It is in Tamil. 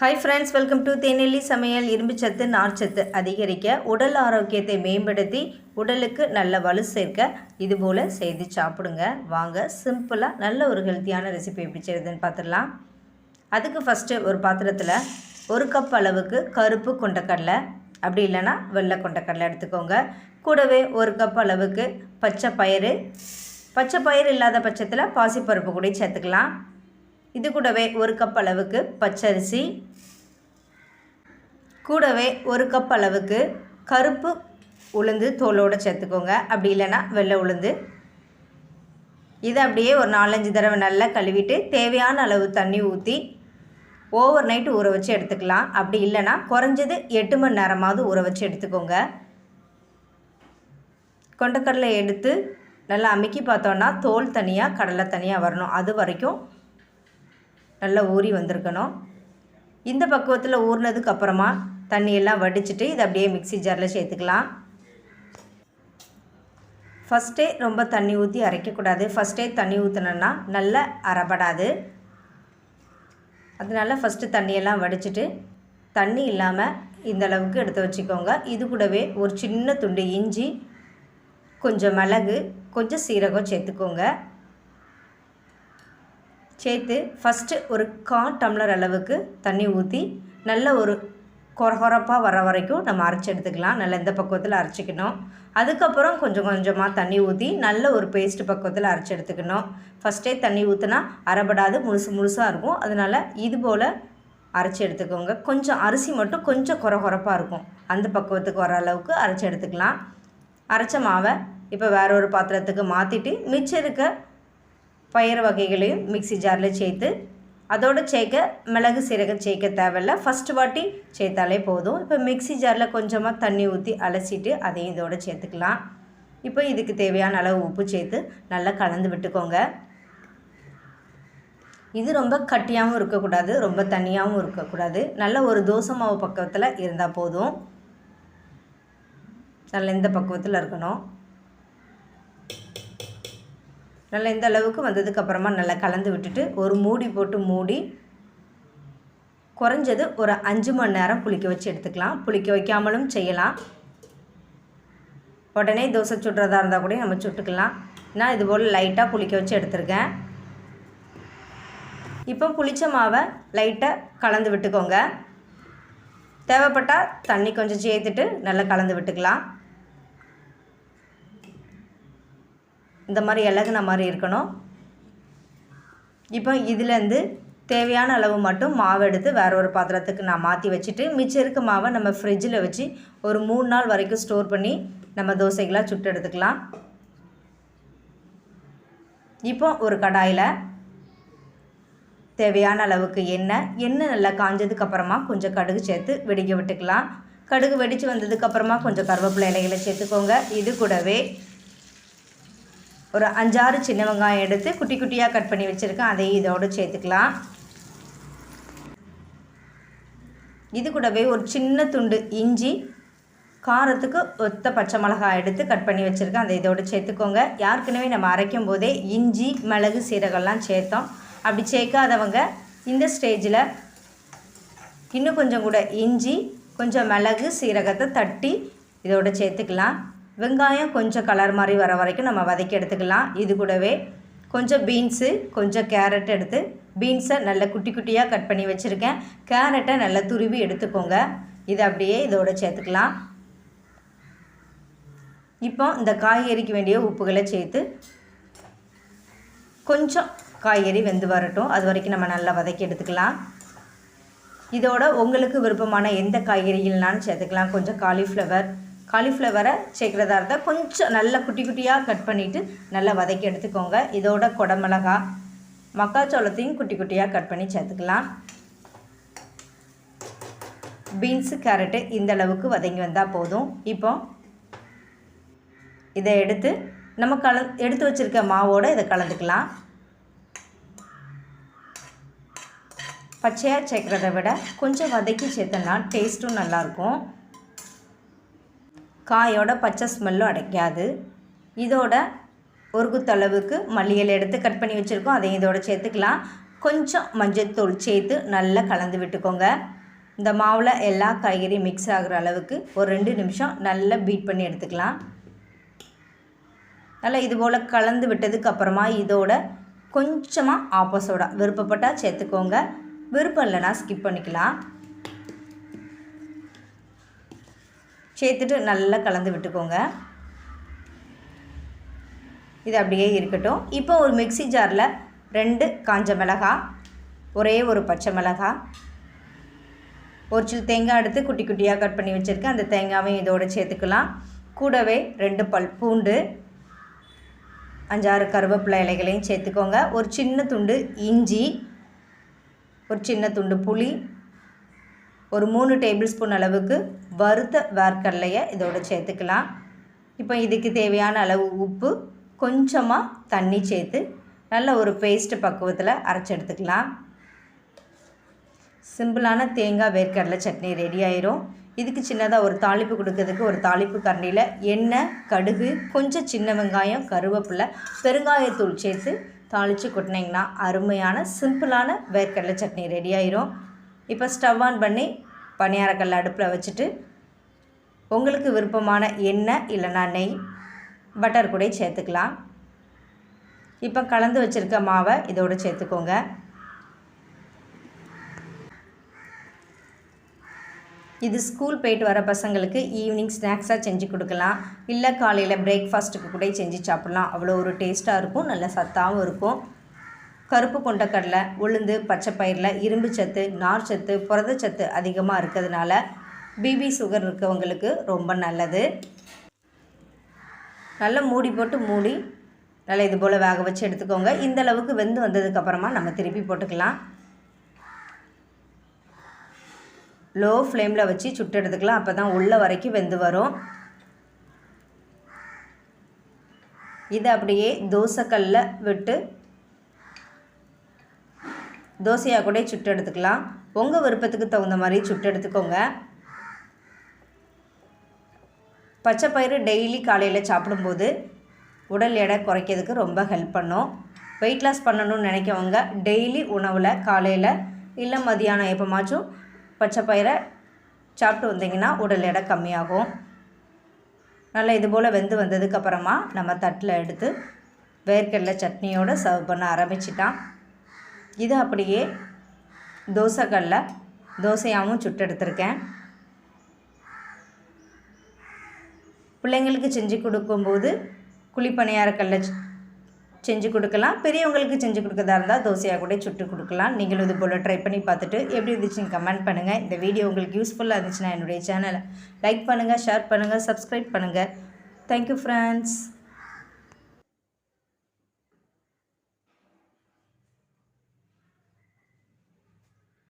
Hi friends welcome to Thenelli சமையல். இரும்புச்சத்து நார்ச்சத்து அதிகரிக்க உடல் ஆரோக்கியத்தை மேம்படுத்தி உடலுக்கு நல்ல வலு சேர்க்க இதுபோல் செய்து சாப்பிடுங்க. வாங்க சிம்பிளாக நல்ல ஒரு ஹெல்த்தியான ரெசிபி எப்படி செய்யுதுன்னு பார்த்துடலாம் அதுக்கு ஃபஸ்ட்டு ஒரு பாத்திரத்தில் ஒரு கப் அளவுக்கு கருப்பு கொண்டக்கடலை. அப்படி இல்லைன்னா வெள்ளை கொண்டக்கடலை எடுத்துக்கோங்க. கூடவே ஒரு கப் அளவுக்கு பச்சை பயிறு. பச்சை பயிறு இல்லாத பட்சத்தில் பாசிப்பருப்பு கூட சேர்த்துக்கலாம். இது கூடவே ஒரு கப் அளவுக்கு பச்சரிசி. கூடவே ஒரு கப் அளவுக்கு கருப்பு உளுந்து தோலோடு சேர்த்துக்கோங்க. அப்படி இல்லைன்னா வெள்ளை உளுந்து. இதை அப்படியே ஒரு நாலஞ்சு தடவை நல்லா கழுவிட்டு தேவையான அளவு தண்ணி ஊற்றி ஓவர் நைட் ஊற வச்சு எடுத்துக்கலாம். அப்படி இல்லைன்னா குறைஞ்சது எட்டு மணி நேரமாவது ஊற வச்சு எடுத்துக்கோங்க. கொண்டக்கடலை எடுத்து நல்லா அமுக்கி பார்த்தோன்னா தோல் தனியாக கடலை தனியாக வரணும். அது வரைக்கும் நல்லா ஊறி வந்திருக்கணும். இந்த பக்குவத்தில் ஊறினதுக்கு அப்புறமா தண்ணியெல்லாம் வடிச்சிட்டு இதை அப்படியே மிக்ஸி ஜாரில் சேர்த்துக்கலாம். ஃபஸ்ட்டே ரொம்ப தண்ணி ஊற்றி அரைக்கக்கூடாது. ஃபஸ்ட்டே தண்ணி ஊற்றினோன்னா நல்லா அரைப்படாது அதனால ஃபஸ்ட்டு தண்ணியெல்லாம் வடிச்சிட்டு தண்ணி இல்லாமல் இந்த அளவுக்கு எடுத்து வச்சுக்கோங்க. இது கூடவே ஒரு சின்ன துண்டு இஞ்சி கொஞ்சம் மிளகு கொஞ்சம் சீரகம் சேர்த்துக்கோங்க. சேர்த்து ஃபஸ்ட்டு ஒரு கால் டம்ளர் அளவுக்கு தண்ணி ஊற்றி நல்ல ஒரு கொரகொரப்பாக வர வரைக்கும் நம்ம அரைச்சி எடுத்துக்கலாம். நல்லா இந்த பக்குவத்தில் அரைச்சிக்கணும். அதுக்கப்புறம் கொஞ்சம் கொஞ்சமாக தண்ணி ஊற்றி நல்ல ஒரு பேஸ்ட் பக்குவத்தில் அரைச்சி எடுத்துக்கணும். ஃபஸ்ட்டே தண்ணி ஊற்றினா அரைபடாது முழுசு முழுசாக இருக்கும். அதனால் இது போல் அரைச்சி எடுத்துக்கோங்க. கொஞ்சம் அரிசி மட்டும் கொஞ்சம் கொரகொரப்பாக இருக்கும். அந்த பக்குவத்துக்கு வர அளவுக்கு அரைச்சி எடுத்துக்கலாம். அரைச்ச மாவை இப்போ வேற ஒரு பாத்திரத்துக்கு மாற்றிட்டு மிச்சம் இருக்க பயிர் வகைகளையும் மிக்ஸி ஜாரில் சேர்த்து அதோடு சேர்க்க மிளகு சீரகம் சேர்க்க தேவையில்ல. ஃபஸ்ட்டு வாட்டி சேர்த்தாலே போதும். இப்போ மிக்ஸி ஜாரில் கொஞ்சமாக தண்ணி ஊற்றி அலசிட்டு அதையும் இதோடு சேர்த்துக்கலாம். இப்போ இதுக்கு தேவையான அளவு உப்பு சேர்த்து நல்லா கலந்து விட்டுக்கோங்க. இது ரொம்ப கட்டியாகவும் இருக்கக்கூடாது ரொம்ப தண்ணியாகவும் இருக்கக்கூடாது. நல்ல ஒரு தோசை மாவு பக்கத்தில் இருந்தால் போதும். நல்ல இந்த பக்குவத்தில் இருக்கணும். நல்லா இந்த அளவுக்கு வந்ததுக்கப்புறமா நல்லா கலந்து விட்டுட்டு ஒரு மூடி போட்டு மூடி குறைஞ்சது ஒரு அஞ்சு மணி நேரம் புளிக்க வச்சு எடுத்துக்கலாம். புளிக்க வைக்காமலும் செய்யலாம். உடனே தோசை சுடுறதா இருந்தால் கூட நம்ம சுட்டுக்கலாம். நான் இதுபோல் லைட்டாக புளிக்க வச்சு எடுத்துருக்கேன். இப்போ புளிச்ச மாவை லைட்டாக கலந்து விட்டுக்கோங்க. தேவைப்பட்டால் தண்ணி கொஞ்சம் சேர்த்துட்டு நல்லா கலந்து விட்டுக்கலாம். இந்த மாதிரி இலகுன மாதிரி இருக்கணும். இப்போ இதுலேருந்து தேவையான அளவு மட்டும் மாவு எடுத்து வேறு ஒரு பாத்திரத்துக்கு நான் மாற்றி வச்சுட்டு மிச்சம் இருக்க மாவை நம்ம ஃப்ரிட்ஜில் வச்சு ஒரு மூணு நாள் வரைக்கும் ஸ்டோர் பண்ணி நம்ம தோசைகளாக சுட்டு எடுத்துக்கலாம். இப்போ ஒரு கடாயில் தேவையான அளவுக்கு எண்ணெய் எண்ணெய் நல்லா காஞ்சதுக்கு அப்புறமா கொஞ்சம் கடுகு சேர்த்து வெடிக்க விட்டுக்கலாம். கடுகு வெடித்து வந்ததுக்கப்புறமா கொஞ்சம் கருவேப்பிலை இலைகளை சேர்த்துக்கோங்க. இது கூடவே ஒரு அஞ்சாறு சின்ன வெங்காயம் எடுத்து குட்டி குட்டியாக கட் பண்ணி வச்சுருக்கேன். அதையும் இதோடு சேர்த்துக்கலாம். இது கூடவே ஒரு சின்ன துண்டு இஞ்சி காரத்துக்கு ஒத்த பச்சை மிளகாய் எடுத்து கட் பண்ணி வச்சுருக்கேன். அதை இதோடு சேர்த்துக்கோங்க. யாருக்குனவே நம்ம அரைக்கும் போதே இஞ்சி மிளகு சீரகம்லாம் சேர்த்தோம். அப்படி சேர்க்காதவங்க இந்த ஸ்டேஜில் இன்னும் கொஞ்சம் கூட இஞ்சி கொஞ்சம் மிளகு சீரகத்தை தட்டி இதோட சேர்த்துக்கலாம். வெங்காயம் கொஞ்சம் கலர் மாதிரி வர வரைக்கும் நம்ம வதக்கி எடுத்துக்கலாம். இது கூடவே கொஞ்சம் பீன்ஸு கொஞ்சம் கேரட் எடுத்து பீன்ஸை நல்ல குட்டி குட்டியாக கட் பண்ணி வச்சுருக்கேன். கேரட்டை நல்லா துருவி எடுத்துக்கோங்க. இதை அப்படியே இதோட சேர்த்துக்கலாம். இப்போ இந்த காய்கறிக்கு வேண்டிய உப்புகளை சேர்த்து கொஞ்சம் காய்கறி வெந்து வரட்டும். அது வரைக்கும் நம்ம நல்லா வதக்கி எடுத்துக்கலாம். இதோட உங்களுக்கு விருப்பமான எந்த காய்கறிகள்னாலும் சேர்த்துக்கலாம். கொஞ்சம் காலிஃப்ளவர் காலிஃப்ளவரை சேர்க்குறதா இருந்தால் கொஞ்சம் நல்லா குட்டி குட்டியாக கட் பண்ணிவிட்டு நல்லா வதக்கி எடுத்துக்கோங்க. இதோட குடமிளகா மக்காச்சோளத்தையும் குட்டி குட்டியாக கட் பண்ணி சேர்த்துக்கலாம். பீன்ஸு கேரட்டு இந்த அளவுக்கு வதங்கி வந்தால் போதும். இப்போ இதை எடுத்து நம்ம கல எடுத்து வச்சுருக்க மாவோடு இதை கலந்துக்கலாம். பச்சையாக சேர்க்குறத விட கொஞ்சம் வதக்கி சேர்த்தனா டேஸ்ட்டும் நல்லாயிருக்கும் காயோட பச்சை ஸ்மெல்லும் அடைக்காது. இதோட ஒரு குத்தளவுக்கு மல்லிகளை எடுத்து கட் பண்ணி வச்சுருக்கோம். அதையும் இதோட சேர்த்துக்கலாம். கொஞ்சம் மஞ்சள்தூள் சேர்த்து நல்லா கலந்து விட்டுக்கோங்க. இந்த மாவில் எல்லா காய்கறியும் மிக்ஸ் ஆகிற அளவுக்கு ஒரு ரெண்டு நிமிஷம் நல்லா பீட் பண்ணி எடுத்துக்கலாம். நல்லா இது போல் கலந்து விட்டதுக்கு அப்புறமா இதோட கொஞ்சமாக ஆப்போசோடா விருப்பப்பட்டால் சேர்த்துக்கோங்க. விருப்பம் இல்லைனா ஸ்கிப் பண்ணிக்கலாம். சேர்த்துட்டு நல்லா கலந்து விட்டுக்கோங்க. இது அப்படியே இருக்கட்டும். இப்போ ஒரு மிக்சி ஜாரில் ரெண்டு காஞ்ச மிளகா ஒரே ஒரு பச்சை மிளகா ஒரு சில தேங்காய் எடுத்து குட்டி குட்டியாக கட் பண்ணி வச்சுருக்கேன். அந்த தேங்காவையும் இதோடு சேர்த்துக்கலாம். கூடவே ரெண்டு பல் பூண்டு அஞ்சாறு கருவேப்பிலை இலைகளையும் சேர்த்துக்கோங்க. ஒரு சின்ன துண்டு இஞ்சி ஒரு சின்ன துண்டு புளி ஒரு மூணு டேபிள் ஸ்பூன் அளவுக்கு வறுத்த வேர்க்கடலையை இதோடு சேர்த்துக்கலாம். இப்போ இதுக்கு தேவையான அளவு உப்பு கொஞ்சமாக தண்ணி சேர்த்து நல்ல ஒரு பேஸ்ட் பக்குவத்தில் அரைச்சி எடுத்துக்கலாம். சிம்பிளான தேங்காய் வேர்க்கடலை சட்னி ரெடி ஆயிரும். இதுக்கு சின்னதாக ஒரு தாளிப்பு கொடுக்கறதுக்கு ஒரு தாளிப்பு கரண்டியில் எண்ணெய் கடுகு கொஞ்சம் சின்ன வெங்காயம் கருவேப்பிலை பெருங்காயத்தூள் சேர்த்து தாளித்து கொட்டினீங்கன்னா அருமையான சிம்பிளான வேர்க்கடலை சட்னி ரெடி ஆயிரும். இப்போ ஸ்டவ் ஆன் பண்ணி பணியாரக்கல் அடுப்பில் வச்சுட்டு உங்களுக்கு விருப்பமான எண்ணெய் இல்லைனா நெய் பட்டர் கூட சேர்த்துக்கலாம். இப்போ கலந்து வச்சுருக்க மாவை இதோடு சேர்த்துக்கோங்க. இது ஸ்கூல் போயிட்டு வர பசங்களுக்கு ஈவினிங் ஸ்நாக்ஸாக செஞ்சு கொடுக்கலாம். இல்லை காலையில் பிரேக்ஃபாஸ்ட்டுக்கு கூட செஞ்சு சாப்பிட்லாம். அவ்வளோ ஒரு டேஸ்ட்டாக இருக்கும். நல்ல சத்தாகவும் இருக்கும். கருப்பு கொண்டக்கடலை உளுந்து பச்சை பயிரில் இரும்பு சத்து நார் சத்து புரதச்சத்து அதிகமாக இருக்கிறதுனால பிபி சுகர் இருக்கவங்களுக்கு ரொம்ப நல்லது. நல்லா மூடி போட்டு மூடி நல்லா இது போல் வேக வச்சு எடுத்துக்கோங்க. இந்த அளவுக்கு வெந்து வந்ததுக்கப்புறமா நம்ம திருப்பி போட்டுக்கலாம். லோ ஃப்ளேமில் வச்சு சுட்டு எடுத்துக்கலாம். அப்போ தான் உள்ள வரைக்கும் வெந்து வரும். இதை அப்படியே தோசைக்கல்லில் விட்டு தோசையாக கூட சுட்டு எடுத்துக்கலாம். உங்கள் விருப்பத்துக்கு தகுந்த மாதிரி சுட்டு எடுத்துக்கோங்க. பச்சை பயிறு டெய்லி காலையில் சாப்பிடும்போது உடல் எடை குறைக்கிறதுக்கு ரொம்ப ஹெல்ப் பண்ணும். வெயிட் லாஸ் பண்ணணும்னு நினைக்கவங்க டெய்லி உணவில் காலையில் இல்லை மதியானம் எப்போமாச்சும் பச்சை பயிரை சாப்பிட்டு வந்தீங்கன்னா உடல் எடை கம்மியாகும். நல்லா இது போல் வெந்து வந்ததுக்கப்புறமா நம்ம தட்டில் எடுத்து வேர்க்கடலை சட்னியோடு சர்வ் பண்ண ஆரம்பிச்சிட்டான். இது அப்படியே தோசைக்கல்ல தோசையாகவும் சுட்டெடுத்திருக்கேன். பிள்ளைங்களுக்கு செஞ்சு கொடுக்கும்போது குழிப்பணியாரக்கல்ல செஞ்சு கொடுக்கலாம். பெரியவங்களுக்கு செஞ்சு கொடுக்கறதா இருந்தால் தோசையாக கூட சுட்டு கொடுக்கலாம். நீங்களும் இது போல் ட்ரை பண்ணி பார்த்துட்டு எப்படி இருந்துச்சுன்னு கமெண்ட் பண்ணுங்கள் இந்த வீடியோ உங்களுக்கு யூஸ்ஃபுல்லாக இருந்துச்சுன்னா என்னுடைய சேனலை லைக் பண்ணுங்கள் ஷேர் பண்ணுங்கள் சப்ஸ்கிரைப் பண்ணுங்கள் தேங்க்யூ ஃப்ரெண்ட்ஸ்